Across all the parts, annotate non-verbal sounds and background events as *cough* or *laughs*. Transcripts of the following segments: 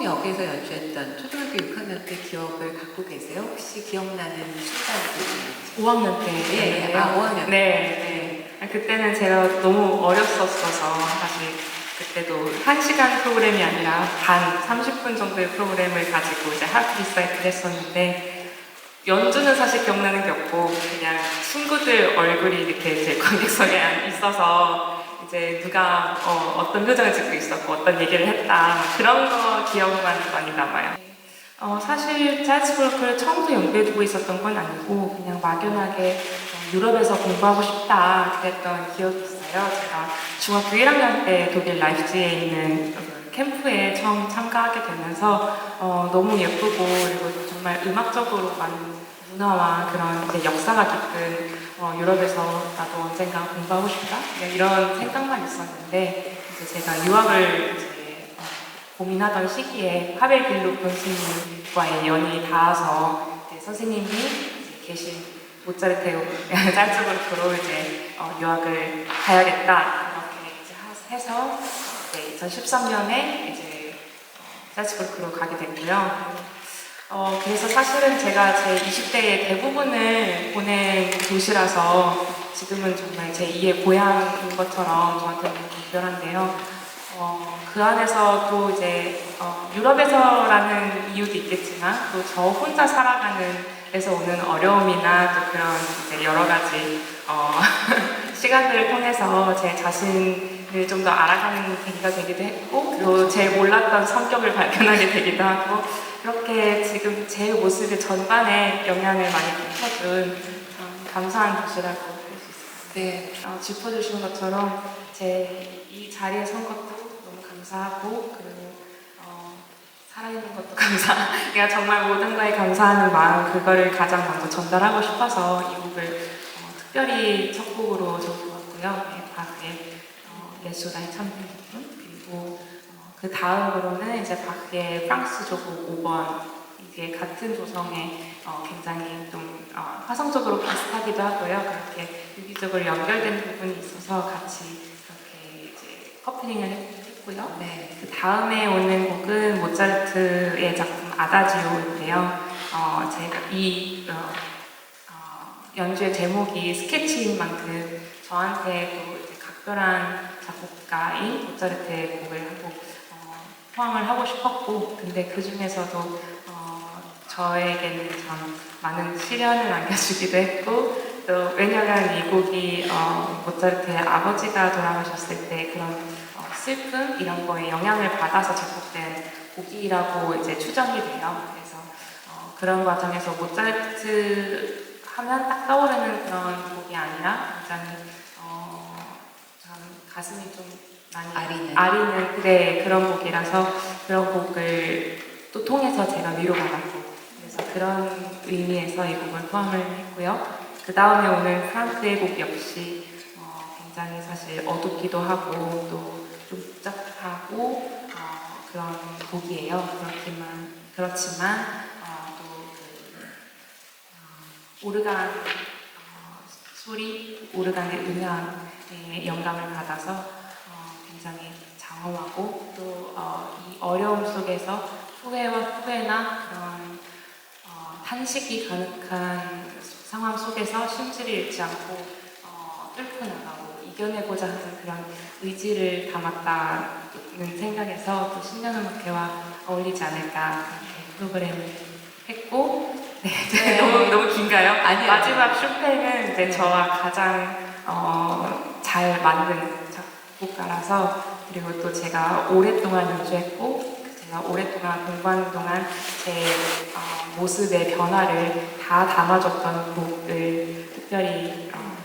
성역에서 연주했던 초등학교 6학년 때 기억을 갖고 계세요? 혹시 기억나는 순간이 5학년 때. 예, 예. 아, 5학년 때. 네, 네. 아, 그때는 제가 너무 어렸었어서 사실 그때도 1시간 프로그램이 아니라 반 30분 정도의 프로그램을 가지고 이제 하프 리사이클 했었는데 연주는 사실 기억나는 게 없고 그냥 친구들 얼굴이 이렇게 제 관객석에 *laughs* 있어서 이제 누가 어, 떤 표정을 짓고 있었고 어떤 얘기를 했다 그런 거 기억만 많이 남아요. 어, 사실 재즈 브로크를 처음부터 연구해 두고 있었던 건 아니고 그냥 막연하게 어, 유럽에서 공부하고 싶다 그랬던 기억이 있어요. 제가 중학교 1학년 때 독일 라이프지에 있는 그 캠프에 처음 참가하게 되면서 어, 너무 예쁘고 그리고 정말 음악적으로 많은 문화와 그런 이제 역사가 깊은 어, 유럽에서 나도 언젠가 공부하고 싶다 그냥 이런 생각만 있었는데 이제 제가 유학을 이제 어, 고민하던 시기에 파벨 길루 교수님과의 연이 닿아서 이제 선생님이 이제 계신 모차르트 *laughs* 짤츠부르크로 이제 어, 유학을 가야겠다 이렇게 이제 하- 해서 네, 2013년에 이제 어, 짤츠부르크로 가게 됐고요. 어, 그래서 사실은 제가 제 20대의 대부분을 보낸 도시라서 지금은 정말 제 2의 고향인 것처럼 저한테는 특별한데요. 어, 그 안에서 또 이제 어, 유럽에서라는 이유도 있겠지만 또 저 혼자 살아가는 데서 오는 어려움이나 또 그런 이제 여러 가지 어, *laughs* 시간들을 통해서 제 자신을 좀 더 알아가는 계기가 되기도 했고 또 제 몰랐던 성격을 발견하게 되기도 하고 그렇게 지금 제 모습의 전반에 영향을 많이 끼쳐준 참 감사한 도시라고 할 수 있습니다. 네. 어, 짚어주신 것처럼 제 이 자리에 선 것도 너무 감사하고 그리고 어, 살아있는 것도 *laughs* 감사. 그러니까 정말 모든 거에 감사하는 마음 그거를 가장 먼저 전달하고 싶어서 이 곡을 어, 특별히 첫 곡으로 적어봤고요. 네, 바흐의 어, 예수라의 참된 기쁨 그리고 어, 그 다음으로는 이제 바흐의 프랑스 조곡 5번 이게 같은 조성에 어, 굉장히 좀 어, 화성적으로 비슷하기도 하고요. 그렇게 유기적으로 연결된 부분이 있어서 같이 그렇게 이제 커플링을 했- 했고요. 네. 그 다음에 오는 곡은 모차르트의 작품 아다지오인데요. 어, 제가 이 어, 어, 연주의 제목이 스케치인 만큼 저한테도 이제 각별한 작곡가인 모차르트의 곡을 한곡 어, 포함을 하고 싶었고, 근데 그 중에서도 어, 저에게는 참 많은 시련을 안겨주기도 했고, 또 왜냐하면 이 곡이 어, 모차르트의 아버지가 돌아가셨을 때 그런 어, 슬픔 이런 거에 영향을 받아서 작곡된 곡이라고 이제 추정이 돼요. 그래서 어, 그런 과정에서 모차르트 하면 딱 떠오르는 그런 곡이 아니라 굉장히 어, 참 가슴이 좀 아리는. 아리는 그래 그런 곡이라서 그런 곡을 또 통해서 제가 위로받았고 그래서 그런 의미에서 이 곡을 포함을 했고요. 그 다음에 오늘 프랑크의 곡 역시 어, 굉장히 사실 어둡기도 하고 또 좀 복잡하고 어, 그런 곡이에요. 그렇지만 그렇지만 어, 또 그 어, 오르간 어, 소리, 오르간의 음향에 영감을 받아서 어, 굉장히 장엄하고 또 어, 이 어려움 속에서 후회와 후회나 그런 어, 탄식이 가득한 상황 속에서 심지를 잃지 않고 어, 뚫고 나가고 이겨내고자 하는 그런 의지를 담았다는 생각에서 또 신년음악회와 어울리지 않을까 그렇게 프로그램을 했고 네, 네. 너무 너무 긴가요? 아니요. 마지막 쇼팽은 이제 네. 저와 가장 어, 잘 맞는 작곡가라서 그리고 또 제가 오랫동안 연주했고 제가 오랫동안 공부하는 동안 제 어, 모습의 변화를 다 담아줬던 곡을 특별히 어,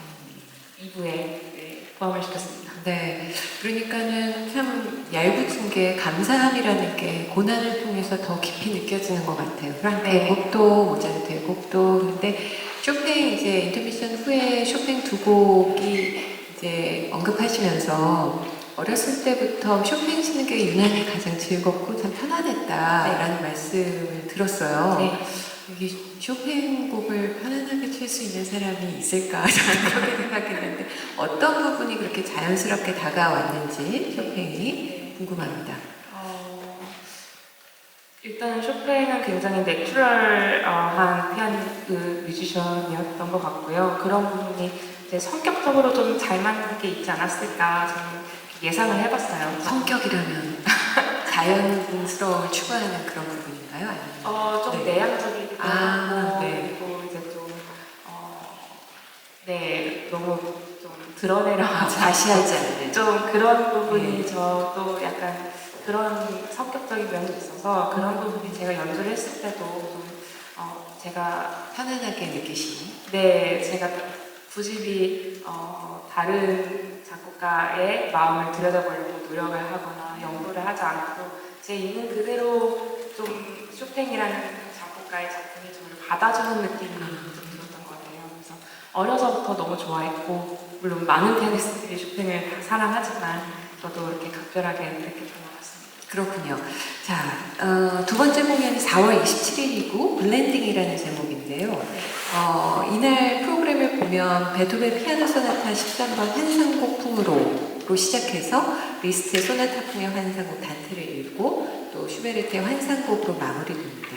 2부에 네, 포함을 시켰습니다. 네. 그러니까는 참 얄궂은 게 감사함이라는 게 고난을 통해서 더 깊이 느껴지는 것 같아요. 프랑크의 네. 곡도 모차르트의 곡도 그런데 쇼팽 이제 인터미션 후에 쇼팽 두 곡이 이제 언급하시면서 어렸을 때부터 쇼팽 치는 게 유난히 가장 즐겁고 참 편안했다라는 말씀을 들었어요. 네. 여기 쇼팽 곡을 편안하게 칠 수 있는 사람이 있을까 *laughs* 저는 그렇게 생각했는데 어떤 부분이 그렇게 자연스럽게 다가왔는지 쇼팽이 궁금합니다. 어, 일단 쇼팽은 굉장히 내추럴한 피아니 그 뮤지션이었던 것 같고요. 그런 부분이 성격적으로 좀 잘 맞는 게 있지 않았을까 저는 예상을 해봤어요. 성격이라면 *laughs* 자연스러움을 추구하는 그런 부분인가요? 아니면 어, 좀 네. 내향적이기도 아, 하고 네. 그리고 이제 좀 어, 네, 너무 좀 드러내려 아, 하지 과시하지 않는 좀 그런 부분이 네. 저도 약간 그런 성격적인 면이 있어서 그런 부분이 제가 연주를 했을 때도 좀 어, 제가 편안하게 느끼시는 네 제가 부집이 어, 다른 작곡가의 마음을 들여다보려고 노력을 하거나 연구를 하지 않고 제 있는 그대로 좀 쇼팽이라는 작곡가의 작품이 저를 받아주는 느낌이 좀 들었던 것 같아요. 그래서 어려서부터 너무 좋아했고 물론 많은 피아니스트들이 쇼팽을 다 사랑하지만 저도 이렇게 각별하게 같습니다. 그렇군요. 자, 어, 두 번째 공연이 4월 27일이고 블렌딩이라는 제목인데요. 어, 이날 프로그램을 보면 베토벤 피아노 소나타 13번 환상곡 풍으로로 시작해서 리스트의 소나타 풍의 환상곡 단테를 읽고 또 슈베르트의 환상곡으로 마무리됩니다.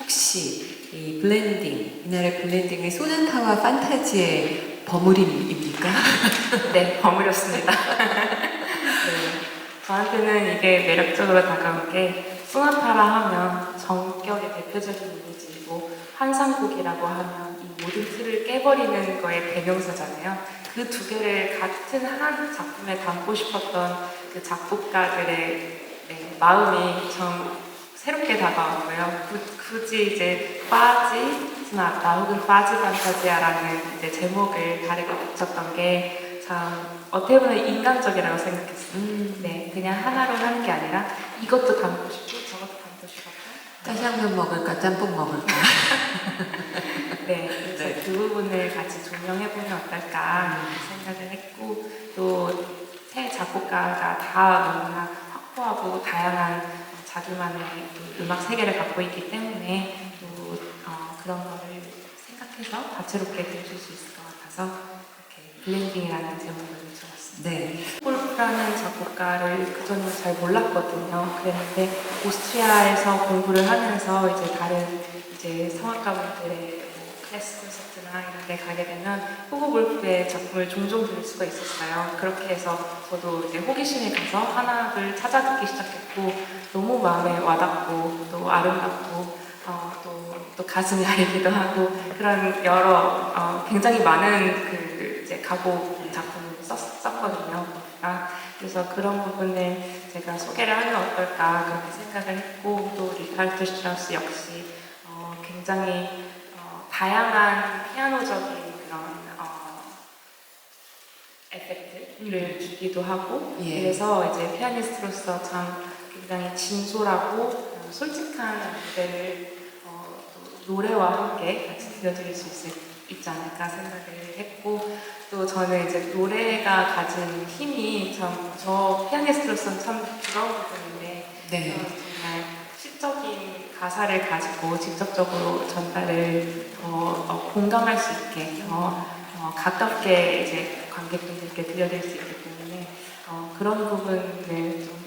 혹시 이 블렌딩, 이날의 블렌딩이 소나타와 판타지의 버무림입니까? *laughs* 네, 버무렸습니다. 네, 저한테는 이게 매력적으로 다가온 게 소나타라 하면 정격의 대표적인 이미지이고 환상곡이라고 하면 이 모든 틀을 깨버리는 거의 대명사잖아요. 그 두 개를 같은 한 작품에 담고 싶었던 그 작곡가들의 네, 마음이 좀 새롭게 다가왔고요. 구- 굳이 이제 빠지 스나타 혹은 빠지 판타지아라는 이제 제목을 다르게 붙였던 게 참 어떻게 보면 인간적이라고 생각했어요. 음, 네, 그냥 하나로 하는 게 아니라 이것도 담고 싶고 저것도 담고 싶었고. 짜장면 먹을까, 짬뽕 먹을까? *laughs* 네. 그 부분을 같이 조명해보면 어떨까 생각을 했고 또 새 작곡가가 다 너무나 확고하고 다양한 자기만의 그 음악 세계를 갖고 있기 때문에 또 어, 그런 거를 생각해서 다채롭게 들으실 수 있을 것 같아서 이렇게 블렌딩이라는 제목을 붙여봤습니다. 네. 골프라는 작곡가를 그전에 잘 몰랐거든요. 그랬는데 오스트리아에서 공부를 하면서 이제 다른 이제 성악가분들의 뭐 클래스 콘서트나 이런 데 가게 되면 후보 골프의 작품을 종종 들을 수가 있었어요. 그렇게 해서 저도 이제 호기심이 가서 하나를 찾아 듣기 시작했고 너무 마음에 와닿고 또 아름답고 어, 또, 또 가슴이 *laughs* 아리기도 하고 그런 여러 어, 굉장히 많은 그 이제 가곡 작품을 썼, 썼거든요. 아, 그래서 그런 부분을 제가 소개를 하면 어떨까 그렇게 생각을 했고 또 리카르트 슈트라우스 역시 어, 굉장히 어, 다양한 피아노적인 그런 어, 에펙트를 주기도 하고 예. 그래서 이제 피아니스트로서 참 굉장히 진솔하고 어, 솔직한 무대를 어, 또 노래와 함께 같이 들려드릴 수 있을, 있지 않을까 생각을 했고 또 저는 이제 노래가 가진 힘이 참 저 피아니스트로서는 참 부러운 부분인데 네. 어, 가사를 가지고 직접적으로 전달을 더 어, 공감할 수 있게 더 어, 가깝게 이제 관객분들께 들려드릴 수 있기 때문에 어, 그런 부분을 좀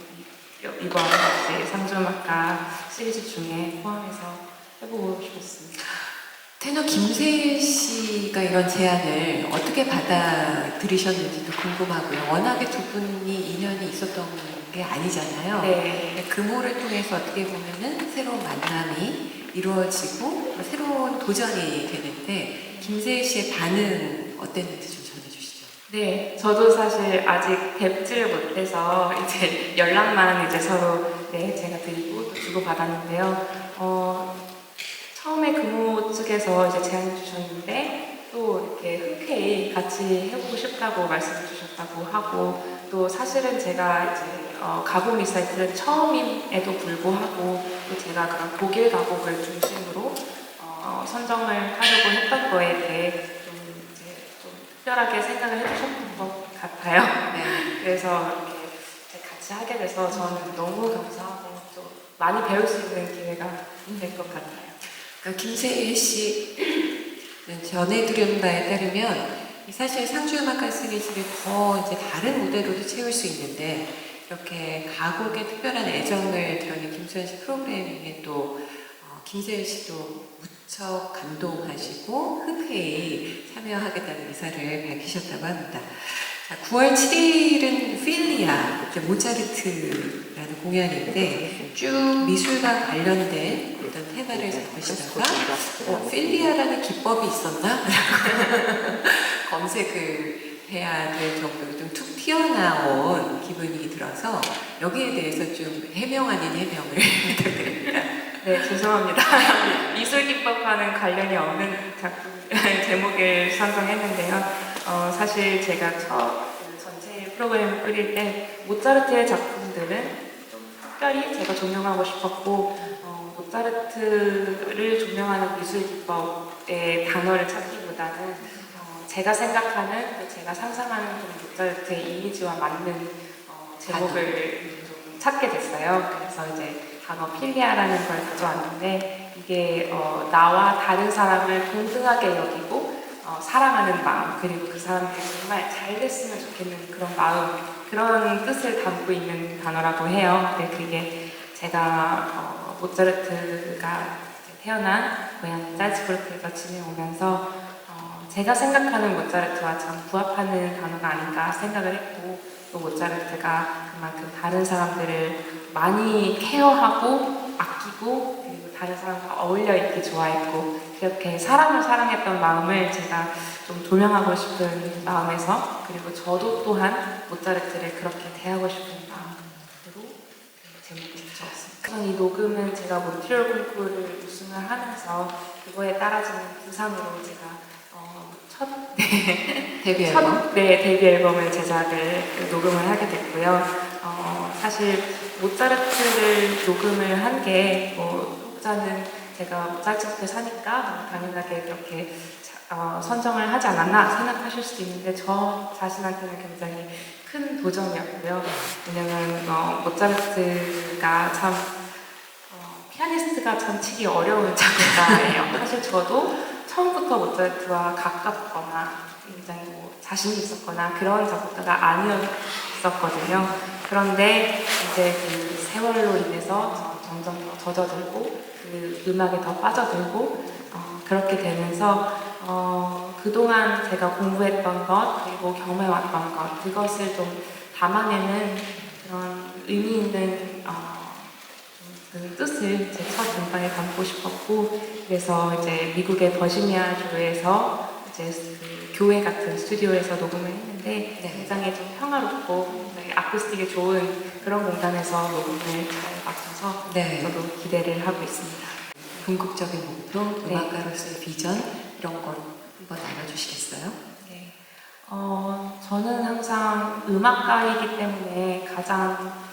이- 이번 이제 상주음악가 시리즈 중에 포함해서 해보고 싶었습니다. 테너 김세일 씨가 이런 제안을 어떻게 받아들이셨는지도 궁금하고요. 워낙에 두 분이 인연이 있었던 게 아니잖아요. 네. 금호를 통해서 어떻게 보면은 새로운 만남이 이루어지고 새로운 도전이 되는데 김세일 씨의 반응 어땠는지 좀 전해주시죠. 네, 저도 사실 아직 뵙지를 못해서 이제 *laughs* 연락만 이제 서로 네 제가 드리고 또 주고 받았는데요. 어, 처음에 금호 측에서 이제 제안을 주셨는데 또 이렇게 흔쾌히 같이 해보고 싶다고 말씀을 주셨다고 하고 또 사실은 제가 이제 어, 가곡 리사이트는 처음임에도 불구하고 또 제가 그런 독일 가곡을 중심으로 어, 선정을 하려고 했던 거에 대해 좀 이제 좀 특별하게 생각을 해주셨던 것 같아요. 네. *laughs* 그래서 이렇게 같이 하게 돼서 저는 너무 감사하고 또 많이 배울 수 있는 기회가 될 것 같아요. 그러니까 김세일 전해 들은 바에 따르면 사실 상주음악가 시리즈를 더 이제 다른 무대로도 채울 수 있는데 이렇게 가곡에 특별한 애정을 드러낸 김수현 씨 프로그래밍에 또 어, 김세윤 씨도 무척 감동하시고 흔쾌히 참여하겠다는 의사를 밝히셨다고 합니다. 자, 9월 7일은 필리아, 모차르트라는 공연인데 쭉 미술과 관련된 어떤 테마를 잡으시다가 어, 필리아라는 기법이 있었나? *laughs* 검색을 해야 될 정도로 좀 툭 튀어나온 기분이 들어서 여기에 대해서 좀 해명 아닌 해명을 *laughs* 부탁드립니다. 네, 죄송합니다. *laughs* 미술 기법과는 관련이 없는 작품 *laughs* 제목을 선정했는데요. 어, 사실 제가 처음 그 전체 프로그램을 꾸릴 때 모차르트의 작품들은 좀 특별히 제가 조명하고 싶었고 어, 모차르트를 조명하는 미술 기법의 단어를 찾기보다는 어, 제가 생각하는 또 제가 상상하는 그런 모차르트의 이미지와 맞는 어, 제목을 좀 찾게 됐어요. 그래서 이제 단어 필리아라는 걸 가져왔는데 이게 어, 나와 다른 사람을 동등하게 여기고 어, 사랑하는 마음 그리고 그 사람들이 정말 잘 됐으면 좋겠는 그런 마음 그런 뜻을 담고 있는 단어라고 해요. 근데 그게 제가 어, 모차르트가 태어난 고향 짤츠부르크에서 지내오면서 어, 제가 생각하는 모차르트와 참 부합하는 단어가 아닌가 생각을 했고 또 모차르트가 그만큼 다른 사람들을 많이 케어하고 아끼고 그리고 다른 사람과 어울려 있기 좋아했고 그렇게 사람을 사랑했던 마음을 제가 좀 조명하고 싶은 마음에서 그리고 저도 또한 모차르트를 그렇게 대하고 싶은 마음으로 그 제목을 붙였습니다. 우선 이 녹음은 제가 몬트리올 콩쿠르를 우승을 하면서 그거에 따라지는 부상으로 제가 어, 첫 *laughs* 데뷔 앨범. 첫 네, 데뷔 앨범을 제작을 녹음을 하게 됐고요. 어, 사실 모차르트를 녹음을 한 게뭐 혹자는 제가 모차르트 사니까 뭐 당연하게 그렇게 자- 어, 선정을 하지 않았나 생각하실 수도 있는데 저 자신한테는 굉장히 큰 도전이었고요. 왜냐면 어, 모차르트가 참 어, 피아니스트가 참 치기 어려운 *laughs* 작곡가예요. 사실 저도 처음부터 모차르트와 가깝거나 굉장히 뭐 자신이 있었거나 그런 작곡가가 아니었었거든요. 그런데 이제 그 세월로 인해서 점점 더 젖어들고 그 음악에 더 빠져들고 어, 그렇게 되면서 어, 그동안 제가 공부했던 것 그리고 경험해왔던 것 그것을 좀 담아내는 그런 의미 있는 어, 그 뜻을 제첫 음반에 담고 싶었고 그래서 이제 미국의 버지니아 주에서 이제 그 교회 같은 스튜디오에서 녹음을 했는데 네. 굉장히 좀 평화롭고 굉장히 아쿠스틱이 좋은 그런 공간에서 녹음을 잘 맞춰서 네. 저도 기대를 하고 있습니다. 궁극적인 목표, 네. 음악가로서의 비전 이런 걸 한번 나눠주시겠어요? 네. 어, 저는 항상 음악가이기 때문에 가장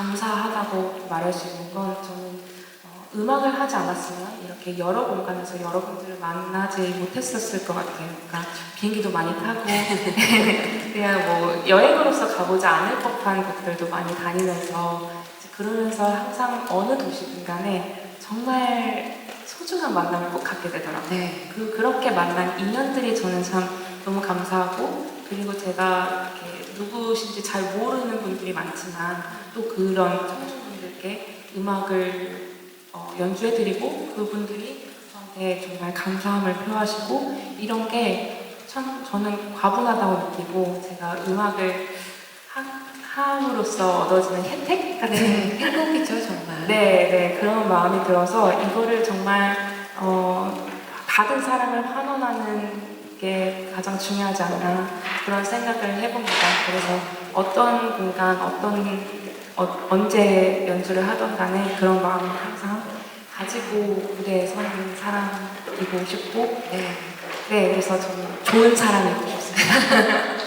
감사하다고 말할 수 있는 건 저는 어, 음악을 하지 않았으면 이렇게 여러 공간에서 여러분들을 만나지 못했었을 것 같아요. 그러니까 비행기도 많이 타고 *laughs* 그냥 뭐 여행으로서 가보지 않을 법한 곳들도 많이 다니면서 그러면서 항상 어느 도시든 간에 정말 소중한 만남을 꼭 갖게 되더라고요. 네. 그 그렇게 만난 인연들이 저는 참 너무 감사하고 그리고 제가 이렇게 누구신지 잘 모르는 분들이 많지만 또 그런 청중분들께 음악을 어, 연주해드리고 그분들이 저한테 정말 감사함을 표하시고 이런 게 참 저는 과분하다고 느끼고 제가 음악을 하, 함으로써 얻어지는 혜택 같은 네. 행복이죠, 정말. 네, 네, 그런 마음이 들어서 이거를 정말 어, 받은 사람을 환원하는 게 가장 중요하지 않나 그런 생각을 해봅니다. 그래서 어떤 공간, 어떤 어, 언제 연주를 하던 간에 그런 마음을 항상 가지고 무대에 서는 사람이고 싶고 네. 네, 그래서 저는 좋은 사람이고 싶습니다. *laughs*